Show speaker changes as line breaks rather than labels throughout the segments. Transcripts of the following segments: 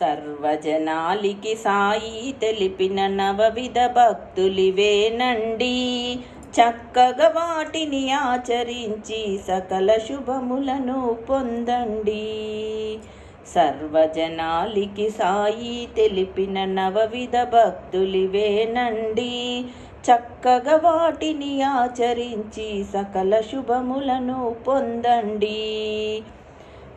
సర్వజనాలికి సాయి తెలిపిన నవవిధ భక్తులివేనండి చక్కగా వాటిని ఆచరించి సకల శుభములను పొందండి. సర్వజనాలికి సాయి తెలిపిన నవవిధ భక్తులివేనండి చక్కగా వాటిని ఆచరించి సకల శుభములను పొందండి.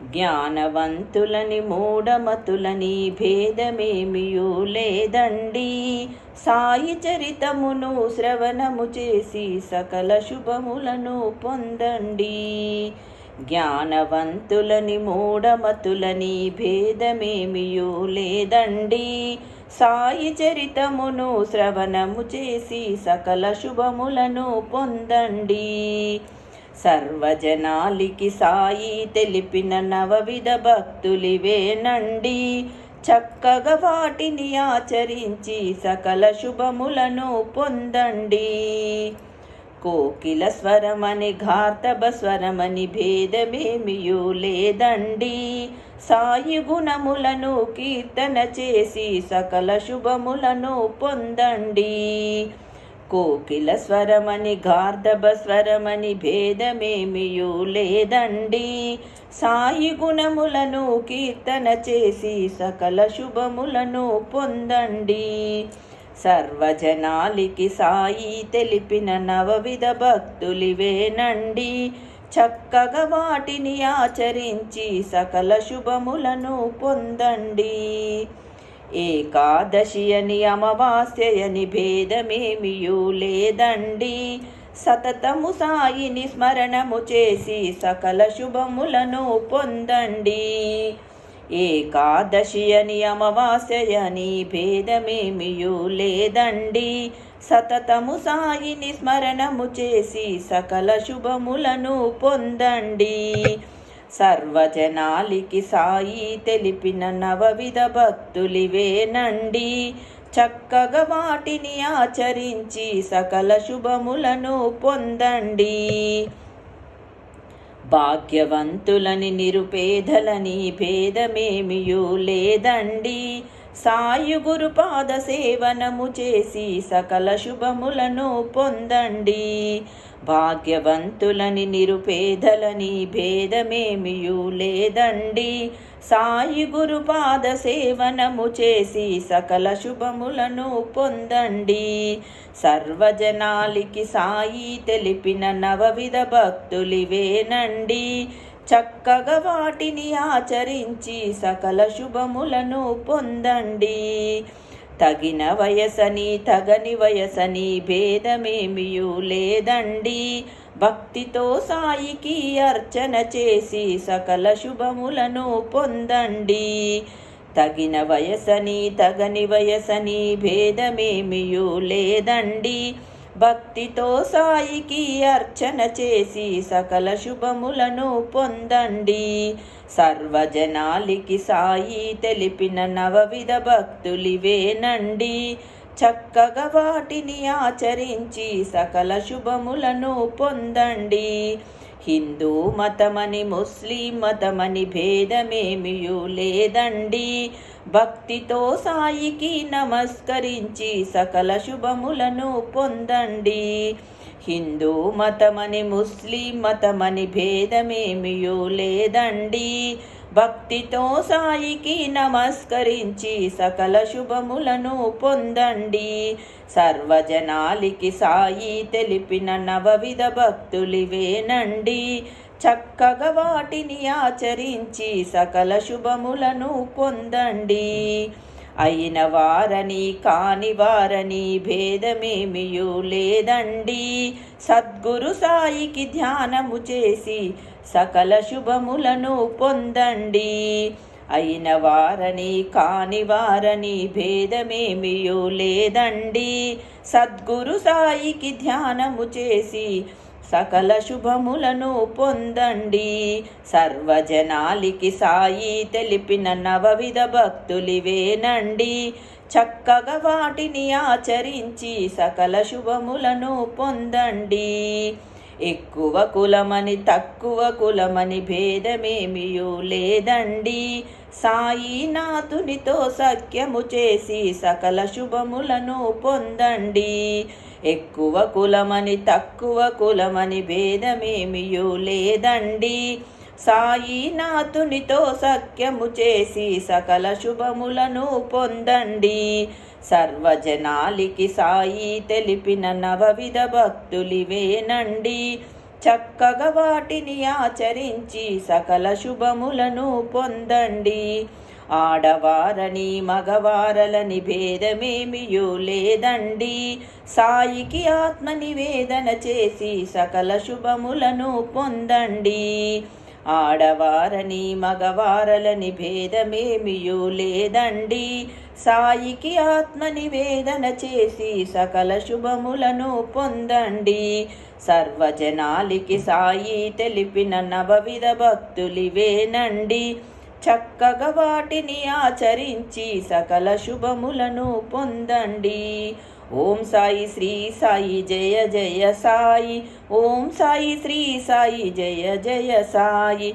జ్ఞానవంతులని మూఢమతులని భేదమేమియూ లేదండి. సాయి చరితమును శ్రవణము చేసి సకల శుభములను పొందండి. జ్ఞానవంతులని మూఢమతులని భేదమేమియూ లేదండి. సాయి చరితమును శ్రవణము చేసి సకల శుభములను పొందండి. సర్వజనాలికి సాయి తెలిపిన నవవిధ భక్తులివేనండి చక్కగా వాటిని ఆచరించి సకల శుభములను పొందండి. కోకిల స్వరమని ఘాతబ స్వరమని భేదమేమియూ లేదండి. సాయి గుణములను కీర్తన చేసి సకల శుభములను పొందండి. కోకిల స్వరమని గార్ధబ స్వరమని భేదమేమియూ లేదండి. సాయి గుణములను కీర్తన చేసి సకల శుభములను పొందండి. సర్వజనాలికి సాయి తెలిపిన నవవిధ భక్తులివేనండి. చక్కగా వాటిని ఆచరించి సకల శుభములను పొందండి. ఏకాదశి అని అమావాస్యని భేదమేమియూ లేదండి. సతతము సాయిని స్మరణము చేసి సకల శుభములను పొందండి. ఏకాదశి అని అమావాస్యని భేదమేమియూ లేదండి. సతతము సాయిని స్మరణము చేసి సకల శుభములను పొందండి. సర్వజనాలికి సాయి తెలిపిన నవవిధ భక్తులివేనండి చక్కగా వాటిని ఆచరించి సకల శుభములను పొందండి. భాగ్యవంతులని నిరుపేదలని భేదమేమియూ లేదండి. సాయు గురుపాద సేవనము చేసి సకల శుభములను పొందండి. భాగ్యవంతులని నిరుపేదలని భేదమేమియూ లేదండి. సాయి గురుపాద సేవనము చేసి సకల శుభములను పొందండి. సర్వజనాలికి సాయి తెలిపిన నవవిధ భక్తులివేనండి. చక్కగా వాటిని ఆచరించి సకల శుభములను పొందండి. తగిన వయసని తగని వయసని భేదమేమియూ లేదండి. భక్తితో సాయికి అర్చన చేసి సకల శుభములను పొందండి. తగిన వయసని తగని వయసని భేదమేమియూ లేదండి. భక్తితో సాయికి అర్చన చేసి సకల శుభములను పొందండి. సర్వజనాలికి సాయి తెలిపిన నవవిధ భక్తులివేనండి. చక్కగా వాటిని ఆచరించి సకల శుభములను పొందండి. హిందూ మతమని ముస్లిం మతమని భేదమేమియూ లేదండి. భక్తితో సాయికి నమస్కరించి సకల శుభములను పొందండి. హిందూ మతమని ముస్లిం మతమని భేదమేమియూ లేదండి. భక్తితో సాయికి నమస్కరించి సకల శుభములను పొందండి. సర్వజనాలికి సాయి తెలిపిన నవవిధ భక్తులివేనండి. చక్కగా వాటిని ఆచరించి సకల శుభములను పొందండి. అయిన వారని కాని వారని భేదమేమియూ లేదండి. సద్గురు సాయికి ధ్యానము చేసి సకల శుభములను పొందండి. అయిన వారని కాని వారని భేదమేమియూ లేదండి. సద్గురు సాయికి ధ్యానము చేసి సకల శుభములను పొందండి. సర్వజనాలికి సాయి తెలిపిన నవవిధ భక్తులివేనండి. చక్కగా వాటిని ఆచరించి సకల శుభములను పొందండి. ఎక్కువ కులమని తక్కువ కులమని భేదమేమియూ లేదండి. సాయినాథునితో సఖ్యము చేసి సకల శుభములను పొందండి. ఎక్కువ కులమని తక్కువ కులమని భేదమేమియూ లేదండి. సాయినాథునితో సఖ్యము చేసి సకల శుభములను పొందండి. సర్వజనాలికి సాయి తెలిపిన నవవిధ భక్తులివేనండి. చక్కగా వాటిని ఆచరించి సకల శుభములను పొందండి. ఆడవారని మగవారలని భేదమేమియో లేదండి. సాయికి ఆత్మ నివేదన చేసి సకల శుభములను పొందండి. ఆడవారని మగవారలని భేదమేమియో లేదండి. సాయికి ఆత్మ నివేదన చేసి సకల శుభములను పొందండి. సర్వజనాలికి సాయి తెలిపిన నవవిధ భక్తులివేనండి. చక్కగా వాటిని ఆచరించి సకల శుభములను పొందండి. ఓం సాయి శ్రీ సాయి జయ జయ సాయి. ఓం సాయి శ్రీ సాయి జయ జయ సాయి.